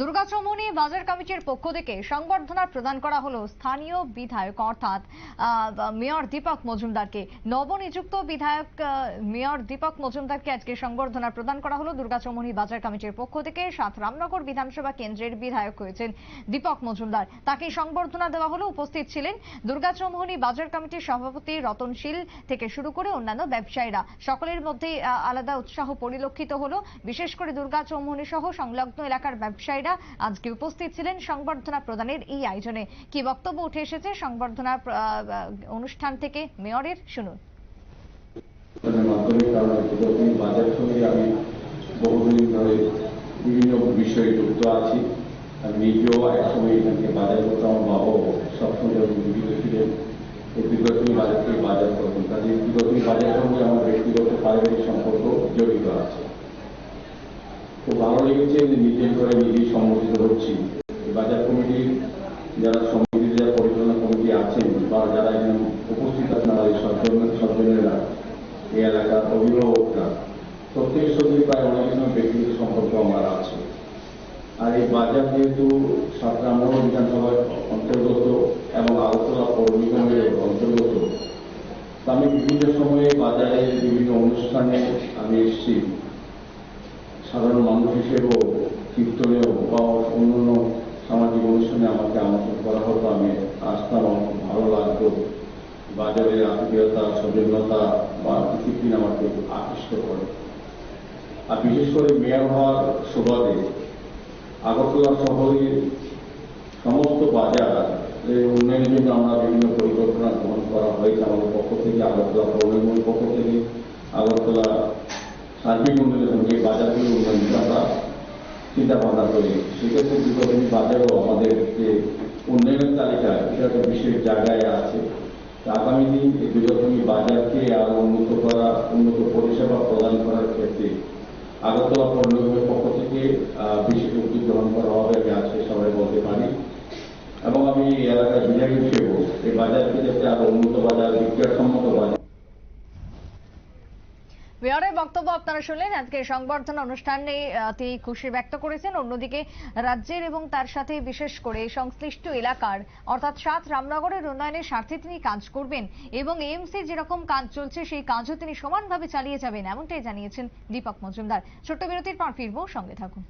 দুর্গাচমনি বাজার কমিটির পক্ষ থেকে সংবর্ধনা প্রদান করা হলো স্থানীয় বিধায়ক, অর্থাৎ মেয়র দীপক মজুমদারকে। নবনিযুক্ত বিধায়ক মেয়র দীপক মজুমদারকে আজকে সংবর্ধনা প্রদান করা হলো দুর্গাচমনি বাজার কমিটির পক্ষ থেকে। সাত রামনগর বিধানসভা কেন্দ্রের বিধায়ক হয়েছেন দীপক মজুমদার। তাকে সংবর্ধনা দেওয়া হলো, উপস্থিত ছিলেন দুর্গাচৌমুহনী বাজার কমিটির সভাপতি রতনশীল থেকে শুরু করে অন্যান্য ব্যবসায়ীরা। সকলের মধ্যে আলাদা উৎসাহ পরিলক্ষিত হলো। বিশেষ করে দুর্গাচৌমুহনী সহ সংলগ্ন এলাকার ব্যবসায়ীরা আজকে উপস্থিত ছিলেন সংবর্ধনা প্রদানের এই আয়োজনে। কি বক্তব্য উঠে এসেছে সংবর্ধনা অনুষ্ঠান থেকে? মেয়রের, শুনুন। বাজার আমি বহুদিন ধরে বিভিন্ন বিষয়ে যুক্ত আছি। নিজেও একসময় এখানকে বাজার করতাম আমার বাবাও সবসময় জীবিত ছিলেন এই বিগতী বাজার থেকে বাজার করতেন কাজে বিগতী বাজারের সঙ্গে আমার ব্যক্তিগত পারিবারিক সম্পর্ক জড়িত আছে যে নিজের করে নিজেই সম্মোধিত হচ্ছি বাজার কমিটির যারা সমিতির যারা পরিচালনা কমিটি আছেন বা যারা এখানে উপস্থিত আছেন আমাদের সজ্জন, সজ্জনেরা, এই এলাকার অভিভাবকরা, প্রত্যেকের সঙ্গে প্রায় অনেক সময় ব্যক্তিগত সম্পর্ক আমার আছে। আর এই বাজার যেহেতু সাতরামনগর বিধানসভার অন্তর্গত এবং আগরতলা পৌর নিগমের অন্তর্গত আমি বিভিন্ন সময়ে বাজারে বিভিন্ন অনুষ্ঠানে আমি এসেছি। অন্যান্য সামাজিক অনুষ্ঠানে আমাকে আমন্ত্রণ করা হতো আমি আসতাম আমার খুব ভালো লাগতো বাজারের আত্মীয়তা সৌজন্যতা বা ডিসিপ্লিন আমাকে আকৃষ্ট করে আর বিশেষ করে মেয়র হওয়ার সুবাদে আগরতলা শহরের সমস্ত বাজার এর উন্নয়নের জন্য আমরা বিভিন্ন পরিকল্পনা গ্রহণ করা হয়েছে আমাদের পক্ষ থেকে আগরতলা পৌর নিগমের পক্ষ থেকে আগরতলা সার্বিক উন্নয়নের সঙ্গে এই বাজারগুলোর উন্নয়ন আমরা চিন্তা ভাবনা করি। সেক্ষেত্রে বিগতী বাজারও আমাদের যে উন্নয়নের তালিকা এটা বিশেষ জায়গায় আছে। আগামী দিন এই বিগতী বাজারকে আরও উন্নত করা, উন্নত পরিষেবা প্রদান করার ক্ষেত্রে আগরতলা পৌর নিগমের পক্ষ থেকে বিশেষ উদ্যোগ গ্রহণ করা হবে আমি আজকে সবাই বলতে পারি। এবং আমি এই এলাকার বিধায়ক হিসেবেও এই বাজারকে যাতে আরও উন্নত বাজার বিজ্ঞানসম্মত মেয়রের বক্তব্য আপনারা শুনলেন। আজকে সংবর্ধনা অনুষ্ঠানে তিনি খুশি ব্যক্ত করেছেন। অন্যদিকে রাজ্যের এবং তার সাথে বিশেষ করে সংশ্লিষ্ট এলাকার, অর্থাৎ সাত রামনগরের উন্নয়নের স্বার্থে তিনি কাজ করবেন এবং এমসি যেরকম কাজ চলছে, সেই কাজও তিনি সমানভাবে চালিয়ে যাবেন, এমনটাই জানিয়েছেন দীপক মজুমদার। ছোট্ট বিরতির পর ফিরবো, সঙ্গে থাকুন।